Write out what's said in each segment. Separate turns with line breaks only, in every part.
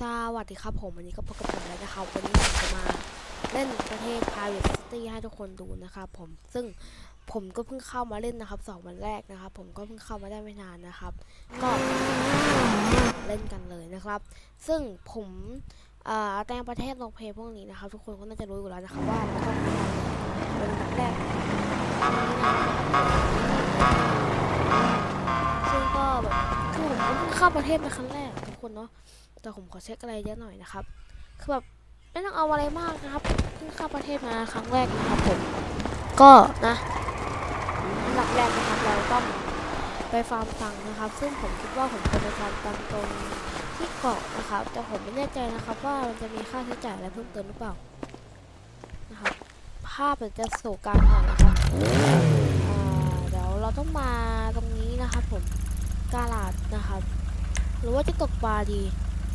สวัสดีครับผมวันนี้ก็พบกับผมแล้วนะครับวันนี้ผมจะมาเล่นประเทศ Pirate City ให้ทุกคนดูนะครับผมซึ่งผมก็เพิ่งเข้ามาเล่นนะครับสองวันแรกนะครับ ผมก็เพิ่งเข้ามาได้ไม่นานนะครับก็เล่นกันเลยนะครับ ซึ่งผมเอ่อแต่งประเทศลงเพลย์พวกนี้นะครับ ทุกคนก็น่าจะรู้อยู่แล้วนะครับว่ามันต้องเป็นอันดับแรกซึ่งก็แบบคือผมเพิ่งเข้าประเทศเป็นครั้งแรกทุกคนเนาะ แต่ผมขอเช็คอะไรเยอะหน่อยนะครับ คือแบบไม่ต้องเอาอะไรมากนะครับเพิ่งเข้าประเทศมาครั้งแรกนะครับผมก็นะอันดับแรกนะครับเราต้องไปฟาร์มตังค์นะครับ ซึ่งผมคิดว่าผมควรไปฟาร์มตังตรงที่เกาะนะครับ แต่ผมไม่แน่ใจนะครับ ว่ามันจะมีค่าใช้จ่ายอะไรเพิ่มเติมหรือเปล่านะครับภาพมันจะสู่กลางหน่อยนะครับเดี๋ยวเราต้องมาตรงนี้นะครับผมกาลาดนะครับ หรือว่าจะตกปลาดี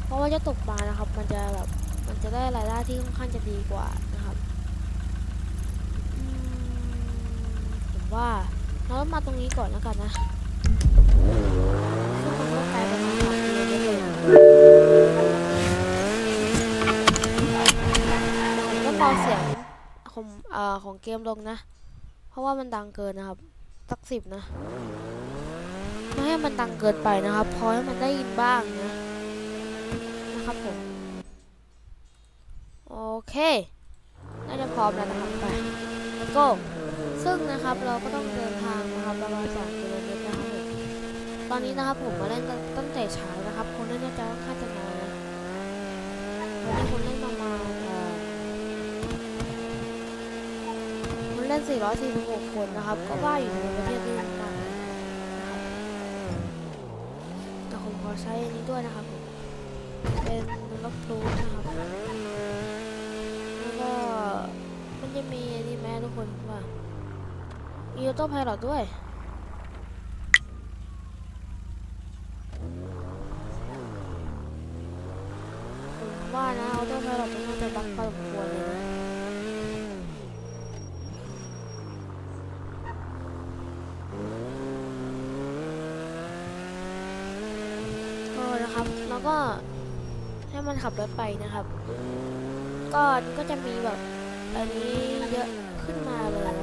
เพราะว่าจะตกปลานะครับ มันจะแบบมันจะได้รายได้ที่ค่อนข้างจะดีกว่านะครับผมว่าเราต้องมาตรงนี้ก่อนแล้วกันนะซึ่งมันก็ไกลไปทางทางเดียวเลยก็เบาเสียงของเอ่อของเกมลงนะ เพราะว่ามันดังเกินนะครับ สักสิบนะไม่ให้มันดังเกินไปนะครับ พอให้มันได้ยินบ้างนะ นะครับผม โอเคน่าจะพร้อมแล้วนะครับไป let's go ซึ่งนะครับเราก็ต้องเดินทางนะครับประมาณ2กิโลเมตรนะครับผมตอนนี้นะครับผมมาเล่นกันตั้งแต่เช้านะครับคนเล่นน่าจะค่อนข้างจะน้อยนะวันนี้คนเล่นประมาณคนเล่น 446 คนนะครับ ก็ว่าอยู่ในประเทศที่ต่างๆนะครับแต่ผมขอใช้อันนี้ด้วยนะครับ เป็นล็อกพลูนะครับแล้วก็มันจะมีนี่แม่ทุกคนว่ามีออโต้พายロด้วยผมว่านะออโต้พายロมันน่าจะบักพอสมควรเลยนะก็นะครับแล้วก็ ให้มันขับรถไปนะครับ ก็ก็จะมีแบบอันนี้เยอะขึ้นมาเลยนะ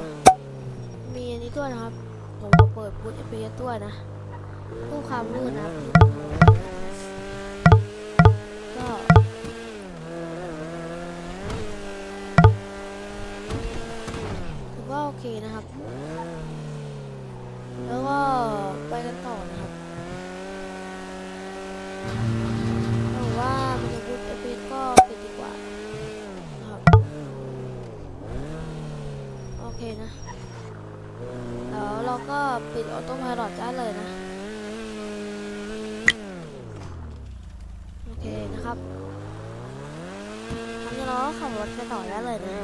มีอันนี้ด้วยนะครับ ผมเปิดบูทเอพีด้วนะเพื่อความรู้นะก็ถือว่าโอเคนะครับ ขับรถไปต่อได้เลยนะ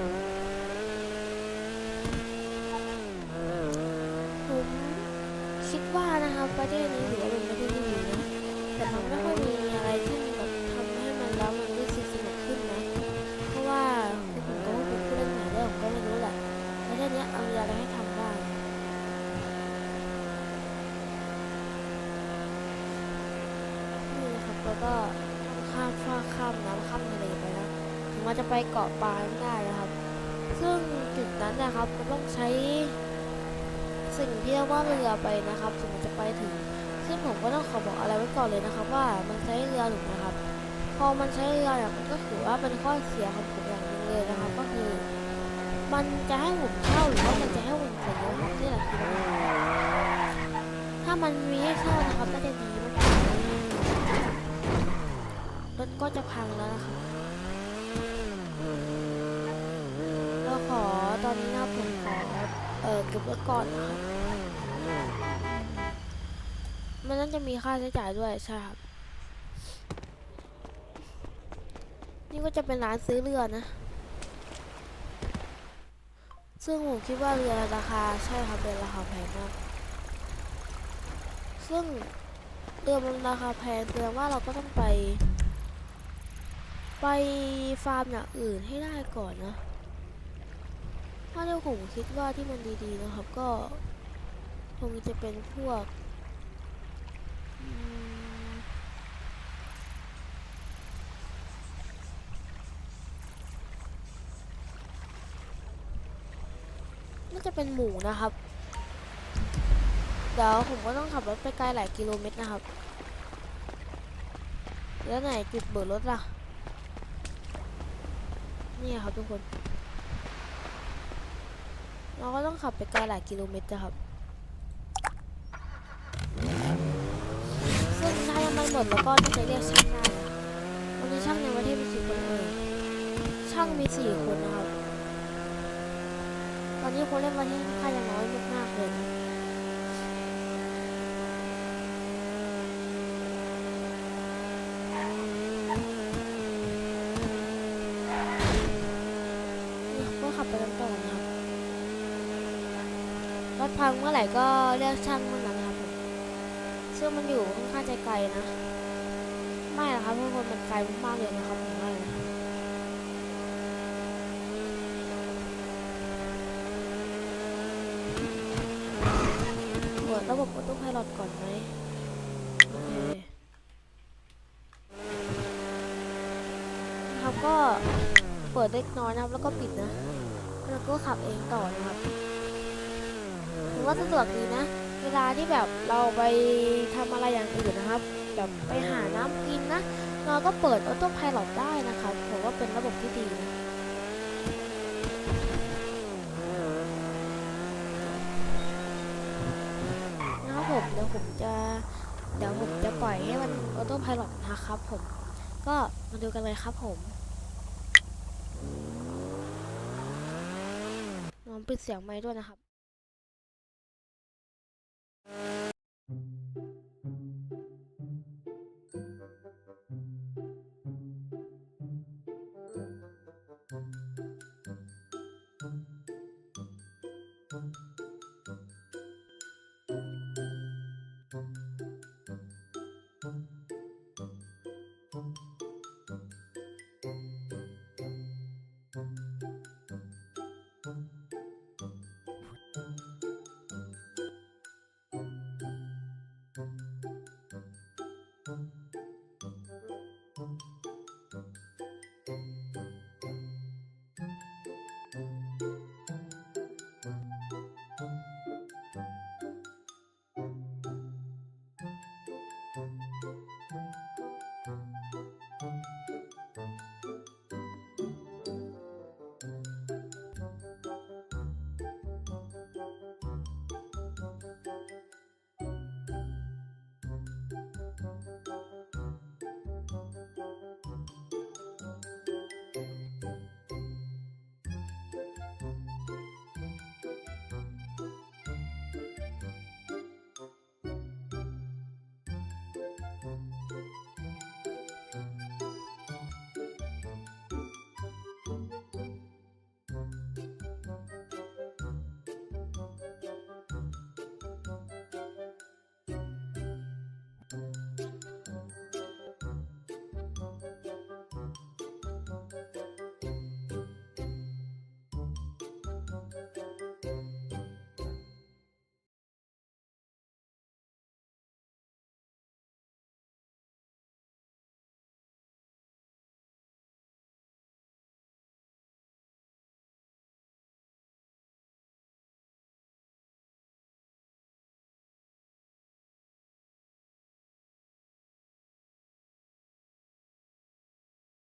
ผมคิดว่านะครับประเทศนี้ถือว่าเป็นประเทศที่ดีนะแต่มันไม่ค่อยมีอะไรที่แบบทำให้มันแล้วมันรู้สึกสนุกขึ้นนะเพราะว่าผมก็เป็นผู้เล่นใหม่ด้วยผมก็ไม่รู้แหละประเทศเนี้ยเอาอะไรให้ทำบ้างนี่นะครับแล้วก็ จะไปเกาะปลาไม่ได้นะครับ ซึ่งจุดนั้นนะครับก็ต้องใช้สิ่งที่เรียกว่าเรือไปนะครับถึงจะไปถึง ซึ่งผมก็ต้องขอบอกอะไรไว้ก่อนเลยนะครับ ว่ามันใช้เรือหรือนะครับ พอมันใช้เรือเนี่ยมันก็ถือว่าเป็นข้อเสียของผมอย่างนึงเลยนะครับ ก็คือ มันจะให้ผมเช่าหรือว่ามันจะให้ผมเสียเยอะนี่แหละคือปัญหาถ้ามันมีให้เช่านะครับน่าจะดีมากรถก็จะพังแล้วนะครับเราข อตอนนี้นะผมขอเออเก็บรถก่อนนะครับมันน่าจะมีค่าใช้จ่ายด้วยใช่ครับนี่ก็จะเป็นร้านซื้อเรือนะ ซึ่งผมคิดว่าเรือราคาใช่ครับเป็นราคาแพงมากซึ่งเรือมันราคาแพงแสดงว่าเราก็ต้องไป ไปฟาร์มอย่างอื่นให้ได้ก่อนนะ ถ้าในกลุ่มคิดว่าที่มันดีๆนะครับก็คงจะเป็นพวกน่าจะเป็นหมูนะครับ เดี๋ยวผมก็ต้องขับรถไปไกลหลายกิโลเมตรนะครับ แล้วไหนจุดเบิดรถล่ะ นี่ครับทุกคน เราก็ต้องขับไปไกลหลายกิโลเมตรนะครับซึ่งถ้ายังไม่หมดแล้วก็ต้องไปเรียกช่างได้วันนี้ช่างในประเทศมีกี่คนเอ่ยช่างมีสี่คนนะครับ ตอนนี้คนเล่นประเทศค่อนข้างน้อยมากๆเลยนะนี่ก็ขับไปกันต่อนะ ครับรถพังเมื่อไหร่ก็เรียกช่างมันนะครับผมซึ่งมันอยู่ค่อนข้างใจไกลนะ ไม่หรอครับทุกคนมันไกลมากๆเลยนะครับผมว่าเปิดระบบออโต้ไพลอตก่อนไหมโอเคนะครับก็เปิดเล็กน้อยนะครับแล้วก็ปิดนะ แล้วก็ขับเองต่อนะครับ ถือว่าสะดวกดีนะ เวลาที่แบบเราไปทำอะไรอย่างอื่นนะครับ แบบไปหาน้ำกินนะ เราก็เปิดออโต้ไพลอตได้นะครับผมว่าเป็นระบบที่ดีนะนะครับผมเดี๋ยวผมจะเดี๋ยวผมจะปล่อยให้มันออโต้ไพลอตนะครับผมก็มาดูกันเลยครับผมลองปิดเสียงไม้ด้วยนะครับ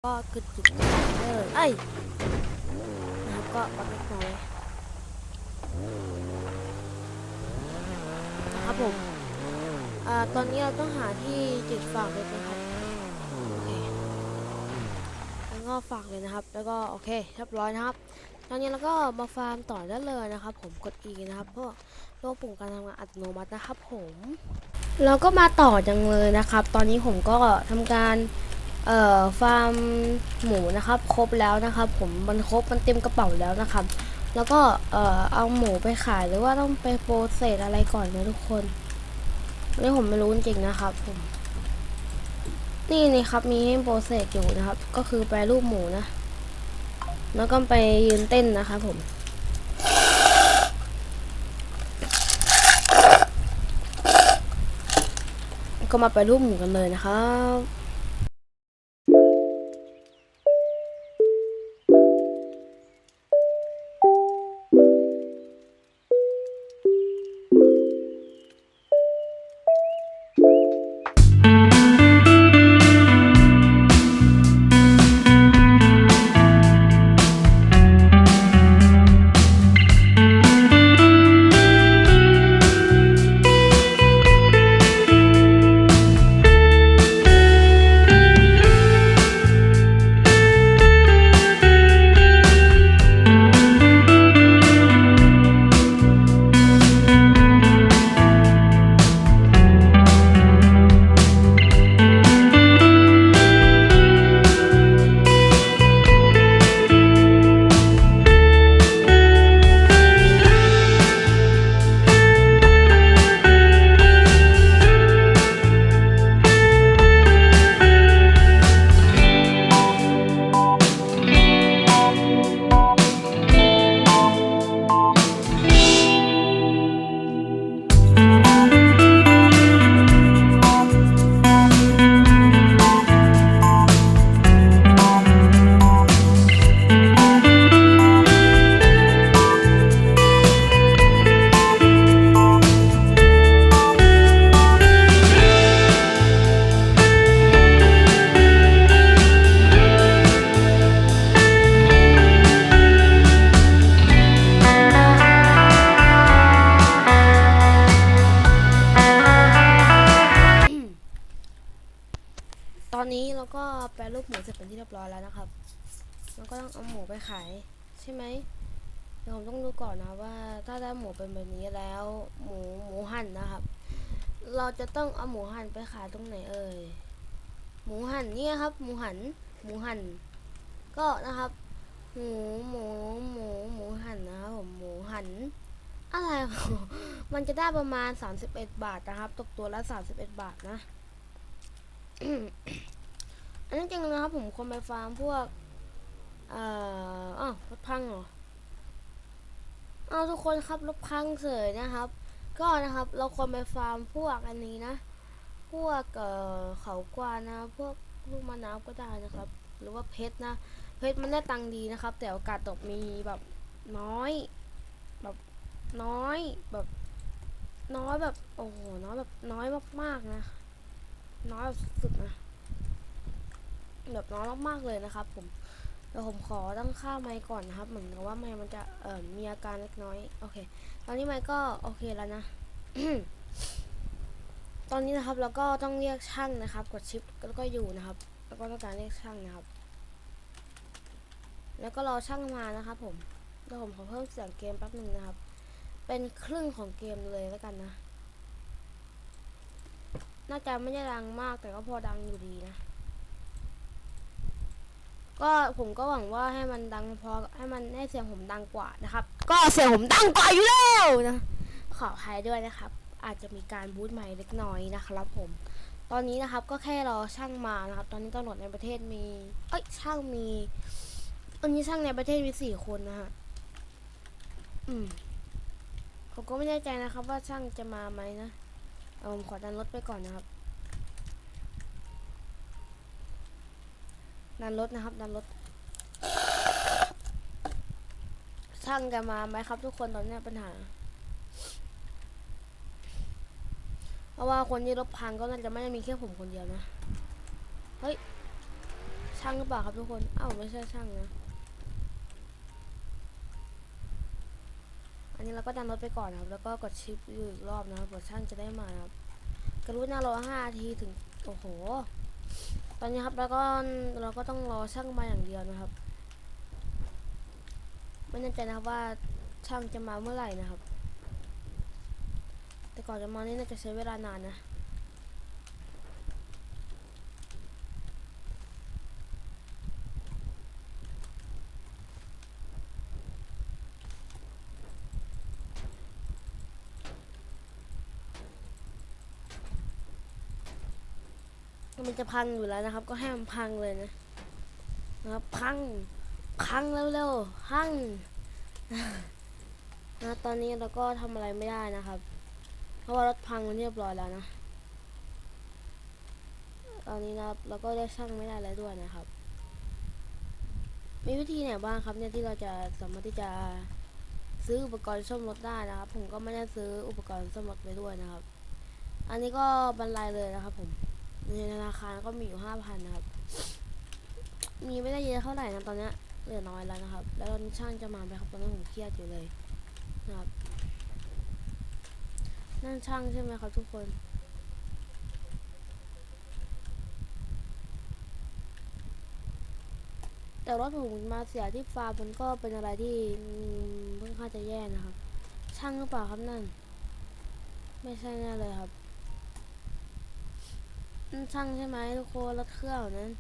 ก็คือจุดเลยเอ้ยนะครับก็ปักเล็กน้อยนะครับผมอ่าตอนนี้เราต้องหาที่จุดฝากเลยนะครับโอเคแล้วก็ฝากเลยนะครับ แล้วก็โอเคเรียบร้อยนะครับ ตอนนี้เราก็มาฟาร์มต่อได้เลยนะครับ ผมกด E นะครับเพื่อโลกปุ่มการทำงานอัตโนมัตินะครับ ผมเราก็มาต่อจังเลยนะครับ ตอนนี้ผมก็ทำการ เอ่อฟาร์มหมูนะครับครบแล้วนะครับ ผมมันครบมันเต็มกระเป๋าแล้วนะครับ แล้วก็เอ่อเอาหมูไปขายหรือว่าต้องไปโปรเซสอะไรก่อนนะทุกคนอันนี่ผมไม่รู้จริงๆนะครับผมนี่นี่ครับมีให้โปรเซสอยู่นะครับ ก็คือแปรรูปหมูนะ แล้วก็ไปยืนเต้นนะครับผมก็มาไปรูปหมูกันเลยนะครับ ช่ไหมเดี๋ยวผมต้องดูก่อนนะว่า ถ้าได้หมูเป็นแบบนี้แล้ว หมูหมูหั่นนะครับ เราจะต้องเอาหมูหั่นไปขายตรงไหนเอ่ยหมูหั่นเนี่ยครับ หมูหันหมูหั่นก็นะครับ หมูหมูหมูหมูหั่นนะครับผมหมูหันอะไร มันจะได้ประมาณ 31 บาทนะครับ ตกตัวละ 31 บาทนะ อันนี้จริงนะครับผมควรไปฟาร์มพวก เอ่ออ้าวรถพังเหรอเอาทุกคนครับรถพังเสยนะครับ ก็นะครับเราควรไปฟาร์มพวกอันนี้นะ พวกเอ่อเขากวางนะพวกลูกมะนาวก็ได้นะครับ หรือว่าเพชรนะ เพชรมันได้ตังค์ดีนะครับ แต่โอกาสตกมีแบบน้อย แบบน้อยแบบน้อยแบบโอ้โหน้อยแบบน้อยมากๆนะ น้อยแบบสุดๆนะแบบน้อยมากๆเลยนะครับ ผม เดี๋ยวผมขอตั้งค่าไมค์ก่อนนะครับ เหมือนกับว่าไมค์มันจะเอ่อมีอาการเล็กน้อย โอเค ตอนนี้ไมค์ก็โอเคแล้วนะ ตอนนี้นะครับเราก็ต้องเรียกช่างนะครับ กดชิปแล้วก็อยู่นะครับ แล้วก็ต้องการเรียกช่างนะครับ แล้วก็รอช่างมานะครับ ผมเดี๋ยวผมขอเพิ่มเสียงเกมแป๊บหนึ่งนะครับ เป็นครึ่งของเกมเลยแล้วกันนะ น่าจะไม่ได้ดังมากแต่ก็พอดังอยู่ดีนะ ก็ผมก็หวังว่าให้มันดังพอให้มันให้เสียงผมดังกว่านะครับ ก็เสียงผมดังกว่าอยู่แล้วนะขออภัยด้วยนะครับ อาจจะมีการบูทใหม่เล็กน้อยนะครับ ผม ตอนนี้นะครับก็แค่รอช่างมานะครับ ตอนนี้ตำรวจในประเทศมี เอ้ยช่างมีตอนนี้ช่างในประเทศมีสี่คนนะฮะอืมผมก็ไม่แน่ใจนะครับ ว่าช่างจะมาไหมนะเอาผมขอดันรถไปก่อนนะครับ ดันรถนะครับ ดันรถช่างจะมาไหมครับทุกคนตอนนี้ปัญหา เพราะว่าคนที่รถพังก็น่าจะไม่ได้มีแค่ผมคนเดียวนะ เฮ้ย ช่างหรือเปล่าครับทุกคน อ้าวไม่ใช่ช่างนะ อันนี้เราก็ดันรถไปก่อนนะครับ แล้วก็กดชิปอยู่อีกรอบนะครับกดช่างจะได้มาครับ กรุณารอห้าทีถึง โอ้โห ตอนนี้ครับแล้วก็เราก็ต้องรอช่างมาอย่างเดียวนะครับ ไม่แน่ใจนะครับว่าช่างจะมาเมื่อไหร่นะครับ แต่ก่อนจะมานี่น่าจะใช้เวลานานนะ จะพังอยู่แล้วนะครับ ก็ให้มันพังเลยนะนะครับพังพังเร็วๆพังนะตอนนี้เราก็ทำอะไรไม่ได้นะครับ เพราะว่ารถพังมันเรียบร้อยแล้วนะ ตอนนี้นะครับเราก็ได้ช่างไม่ได้แล้วด้วยนะครับ มีวิธีไหนบ้างครับเนี่ยที่เราจะสามารถที่จะซื้ออุปกรณ์ซ่อมรถได้นะครับ ผมก็ไม่ได้ซื้ออุปกรณ์ซ่อมรถไปด้วยนะครับ อันนี้ก็บรรลัยเลยนะครับผม ในธนาคารก็มีอยู่ห้าพันนะครับ มีไม่ได้เยอะเท่าไหร่นะตอนเนี้ยเหลือน้อยแล้วนะครับ แล้วตอนนี้ช่างจะมาไหมครับตอนนี้ผมเครียดอยู่เลยนะครับ นั่นช่างใช่ไหมครับทุกคนแต่รถผมมาเสียที่ฟาร์มมันก็เป็นอะไรที่อืมค่อนข้าจะแย่นะครับ ช่างหรือเปล่าครับนั่น ไม่ใช่แน่เลยครับ ช่างใช่ไหมทุกคนรถเครื่องนั้น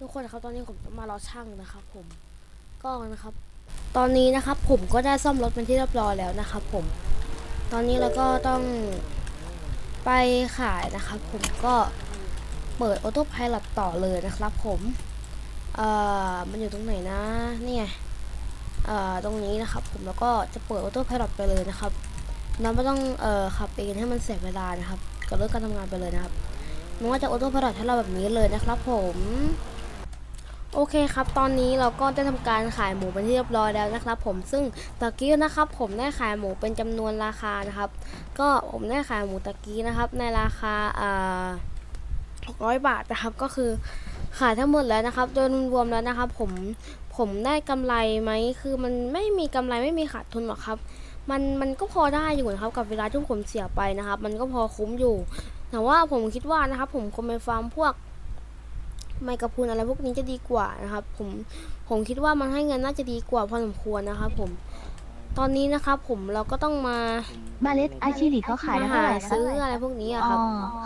ทุกคนครับตอนนี้ผมมารอช่างนะครับ ผมก็นะครับ ตอนนี้นะครับ ผมก็ได้ซ่อมรถเป็นที่เรียบร้อยแล้วนะครับ ผม ตอนนี้เราก็ต้องไปขายนะครับ ผมก็เปิดออโต้พาย t ต่อเลยนะครับ ผมเอ่อมันอยู่ตรงไหนนะนี่ไงเอ่อตรงนี้นะครับ ผมแล้วก็จะเปิดออโต้พาย t ไปเลยนะครับเราไม่ต้องเอ่อขับเองให้มันเสียเวลานะครับ ก็เลิกการทำงานไปเลยนะครับมันก็จะออโต้พาราให้เราแบบนี้เลยนะครับผมโอเคครับ ตอนนี้เราก็ได้ทำการขายหมูเป็นที่เรียบร้อยแล้วนะครับ ผมซึ่งตะกี้นะครับ ผมได้ขายหมูเป็นจำนวนราคานะครับ ก็ผมได้ขายหมูตะกี้นะครับ ในราคาอ่า600บาทนะครับ ก็คือขายทั้งหมดแล้วนะครับโดยรวมแล้วนะครับ ผมผมได้กำไรไหมคือมันไม่มีกำไรไม่มีขาดทุนหรอกครับ มันมันก็พอได้อยู่นะครับกับเวลาที่ผมเสียไปนะครับ มันก็พอคุ้มอยู่ แต่ว่าผมคิดว่านะครับ ผมคงไปฟาร์มพวกไมกระพรุนอะไรพวกนี้จะดีกว่านะครับ ผมผมคิดว่ามันให้เงินน่าจะดีกว่าพอสมควรนะครับ ผม ตอนนี้นะครับ ผมเราก็ต้องมา
เมล็ดอาคิริเขาขาย
มา
เท่า
หา
ไหร่นะ
ซื้ออะไรพวกนี้อะ
อ๋
ค
อ
รับ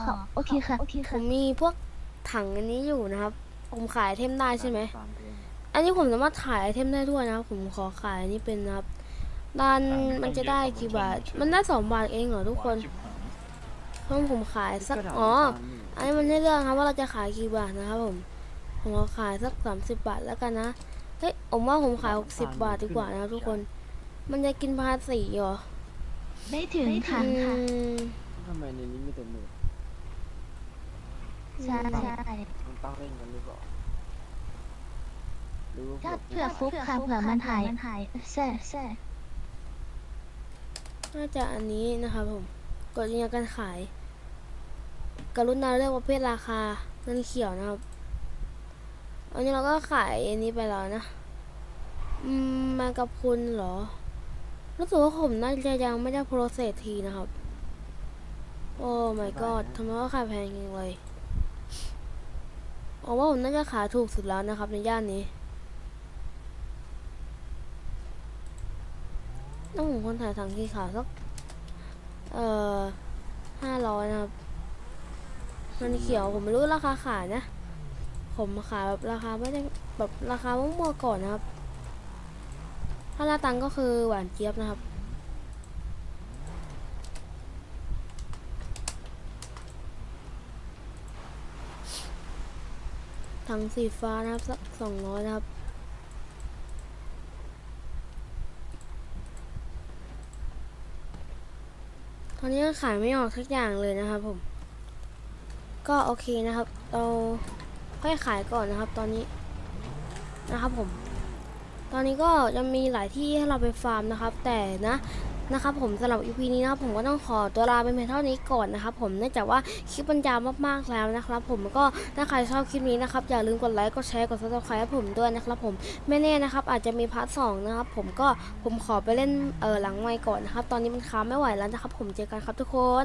ค่ะโอเคค่ะโอเค
ผ
ค่ะ
มมีพวกถังอันนี้อยู่นะครับ ผมขายไอเทมได้ใช่ไหมอันนี้ผมสามารถขายไอเทมได้ด้วยนะครับ ผมขอขายอันนี้เป็นนะครับ ด้านมันจะได้กี่บาท มันได้สองบาทเองเหรอทุกคนเพราะผมขายสักอ๋ออันนี้มันให้เลือกครับว่าเราจะขายกี่บาทนะครับผมผมเอาขายสักสามสิบบาทแล้วกันนะเฮ้ยผมว่าผมขายหกสิบบาทดีกว่านะครับทุกคน มันจะกินภาษีเหรอ
ไม่ถึงค่ะ
อืม
ทำไมในนี้มีแต่หมื่น
ใช่ใช่
มันตั้งเล่นกันหรือเปล่าหรือว่า
ก็
พวก
เผื่อฟุกค่ะเผื่อมันหายใช่ใช่
น่าจะอันนี้นะครับผมกดยืนยันการขาย กรุณาเลือกประเภทราคาเงินเขียวนะครับอันนี้เราก็ขายอันนี้ไปแล้วนะอืมมงกะพรุนเหรอรู้สึกว่าผมน่าจะยังไม่ได้โปรเซสทีนะครับ โอ้ my god ทำไมว่าขายแพงจังเลยเอาว่าผมน่าจะขายถูกสุดแล้วนะครับในย่านนี้ ต้อ งผมคนถ่ายถังที่ขาวสัก เอ่อห้าร้อยนะครับ มันเขียวผมไม่รู้ราคาขายนะ ผมขายแบบราคาไม่ได้แบบราคามั่วๆก่อนนะครับ ถ้าหน้าตังก็คือหวานเจี๊ยบนะครับถังสีฟ้านะครับสักสองร้อยนะครับ ตอนนี้ก็ขายไม่ออกสักอย่างเลยนะครับผม ก็โอเคนะครับ เราค่อยขายก่อนนะครับ ตอนนี้นะครับผม ตอนนี้ก็จะมีหลายที่ให้เราไปฟาร์มนะครับ แต่นะ นะครับผมสำหรับ EP นี้นะครับผมก็ต้องขอตัวลาไปเพียงเท่านี้ก่อนนะครับผมเนื่องจากว่าคลิปมันยาวมากๆแล้วนะครับผมก็ถ้าใครชอบคลิปนี้นะครับอย่าลืมกดไลค์กดแชร์กด subscribe ให้ผมด้วยนะครับผมไม่แน่นะครับอาจจะมีพาร์ทสองนะครับผมก็ผมขอไปเล่นเออหลังไมค์ก่อนนะครับตอนนี้มันค้าไม่ไหวแล้วนะครับผมเจอกันครับทุกคน